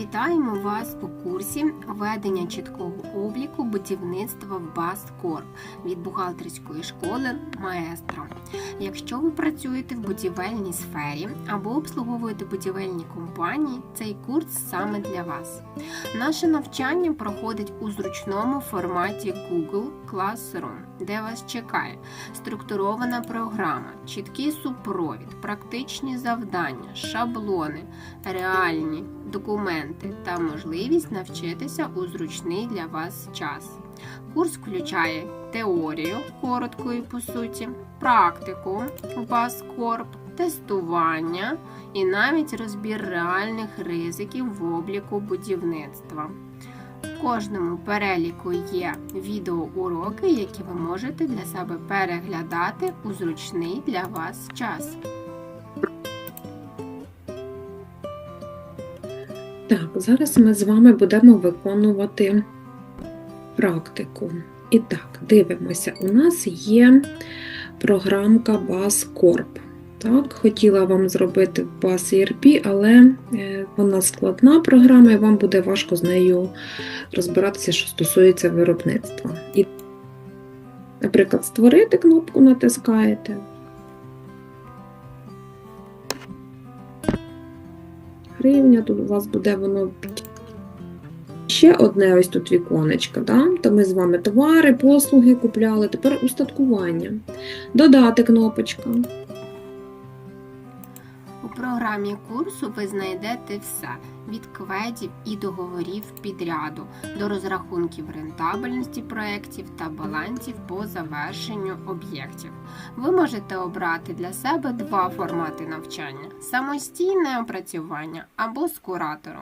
Вітаємо вас у курсі ведення чіткого обліку будівництва в Баскорп від бухгалтерської школи Маестро. Якщо ви працюєте в будівельній сфері або обслуговуєте будівельні компанії, цей курс саме для вас. Наше навчання проходить у зручному форматі Google Classroom, де вас чекає структурована програма, чіткий супровід, практичні завдання, шаблони, реальні документи та можливість навчитися у зручний для вас час. Курс включає теорію, коротко по суті, практику Баскорп, тестування і навіть розбір реальних ризиків в обліку будівництва. В кожному переліку є відеоуроки, які ви можете для себе переглядати у зручний для вас час. Так, зараз ми з вами будемо виконувати практику. І так, дивимося, у нас є програмка BassCorp. Так, хотіла вам зробити в Bass ERP, але е, вона складна програма, і вам буде важко з нею розбиратися, що стосується виробництва. І, наприклад, створити кнопку натискаєте. Гривня, тут у вас буде воно ще одне ось тут віконечко. Да? То ми з вами товари, послуги купляли, тепер устаткування. Додати кнопочка. У програмі курсу ви знайдете все від кведів і договорів підряду до розрахунків рентабельності проєктів та балансів по завершенню об'єктів. Ви можете обрати для себе два формати навчання: самостійне опрацювання або з куратором.